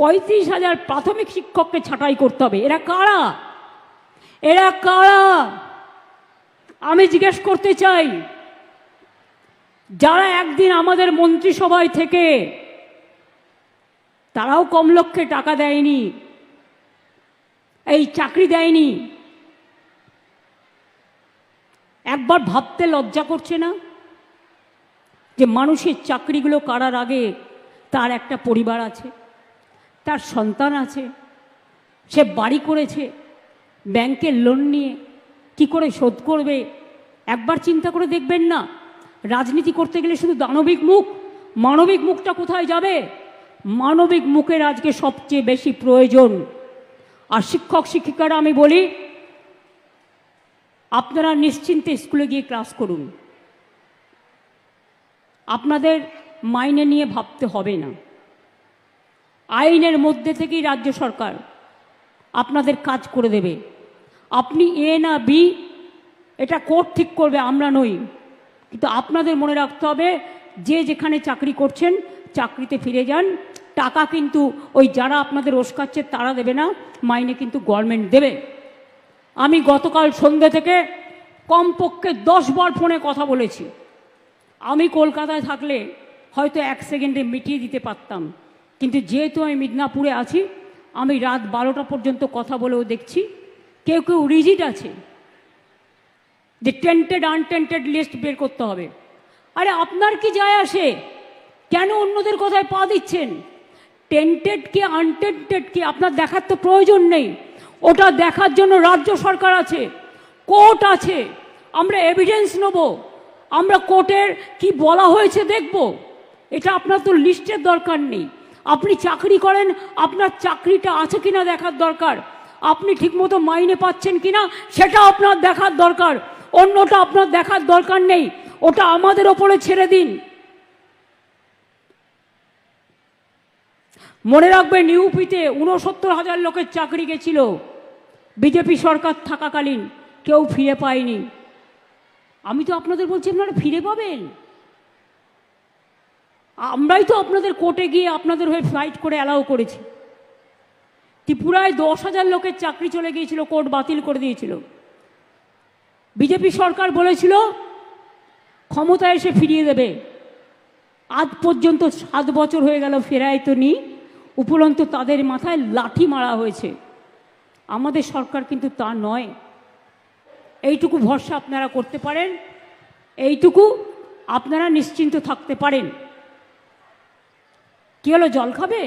পঁয়ত্রিশ হাজার প্রাথমিক শিক্ষককে ছাঁটাই করতে হবে। এরা কারা? এরা কারা? আমি জিজ্ঞেস করতে চাই, যারা একদিন আমাদের মন্ত্রিসভায় থেকে তারাও কম লক্ষ্যে টাকা দেয়নি, এই চাকরি দেয়নি, একবার ভাবতে লজ্জা করছে না যে মানুষের চাকরিগুলো করার আগে তার একটা পরিবার আছে? তার সন্তান আছে, সে বাড়ি করেছে, ব্যাংকের লোন নিয়ে কি করে শোধ করবে? একবার চিন্তা করে দেখবেন না, রাজনীতি করতে গেলে শুধু দানবিক মুখ, মানবিক মুখটা কোথায় যাবে? মানবিক মুখের আজকে সবচেয়ে বেশি প্রয়োজন। আর শিক্ষক শিক্ষিকারা আমি বলি, আপনারা নিশ্চিন্তে স্কুলে গিয়ে ক্লাস করুন। আপনাদের মাইনে নিয়ে ভাবতে হবে না। আইনের মধ্যে থেকেই রাজ্য সরকার আপনাদের কাজ করে দেবে। আপনি এ না বি, এটা কোর্ট ঠিক করবে, আমরা নই। কিন্তু আপনাদের মনে রাখতে হবে, যে যেখানে চাকরি করছেন, চাকরিতে ফিরে যান। টাকা কিন্তু ওই যারা আপনাদের ওস্কাচ্ছে, তারা দেবে না, মাইনে কিন্তু গভর্নমেন্ট দেবে। আমি গতকাল সন্ধ্যে থেকে কমপক্ষে দশ বার ফোনে কথা বলেছি। আমি কলকাতায় থাকলে হয়তো এক সেকেন্ডে মিটিয়ে দিতে পারতাম। কিন্তু যেহেতু আমি মিদনাপুরে আছি, আমি রাত বারোটা পর্যন্ত কথা বলেও দেখছি। কেউ কেউ রিজিট আছে। যে টেন্টেড আনটেন্টেড লিস্ট বের করতে হবে। আরে আপনার কি যায় আসে? কেন অন্যদের কথায় পা দিচ্ছেন? টেন্টেড কি আনটেন্টেড কি, আপনার দেখার তো প্রয়োজন নেই। ওটা দেখার জন্য রাজ্য সরকার আছে, কোর্ট আছে। আমরা এভিডেন্স নেব। আমরা কোর্টের কি বলা হয়েছে দেখব। এটা আপনার তো লিস্টের দরকার নেই। আপনি চাকরি করেন, আপনার চাকরিটা আছে কিনা দেখার দরকার। আপনি ঠিকমতো মাইনে পাচ্ছেন কিনা, সেটা আপনার দেখার দরকার। অন্যটা আপনার দেখার দরকার নেই। ওটা আমাদের ওপরে ছেড়ে দিন। মনে রাখবেন, ইউপিতে উনসত্তর হাজার লোকের চাকরি গেছিল। বিজেপি সরকার থাকাকালীন, কেউ ফিরে পায়নি। আমি তো আপনাদের বলছি, আপনারা ফিরে পাবেন। আমরাই তো আপনাদের কোর্টে গিয়ে আপনাদের হয়ে ফাইট করে অ্যালাউ করেছি। ত্রিপুরায় দশ হাজার লোকের চাকরি চলে গিয়েছিল, কোর্ট বাতিল করে দিয়েছিল। বিজেপি সরকার বলেছিল ক্ষমতা এসে ফিরিয়ে দেবে। আজ পর্যন্ত সাত বছর হয়ে গেল ফেরায় তো নি, উপরন্তু তাদের মাথায় লাঠি মারা হয়েছে। আমাদের সরকার কিন্তু তা নয়। এইটুকু ভরসা আপনারা করতে পারেন, এইটুকু আপনারা নিশ্চিন্ত থাকতে পারেন। কি হলো জল খাবে?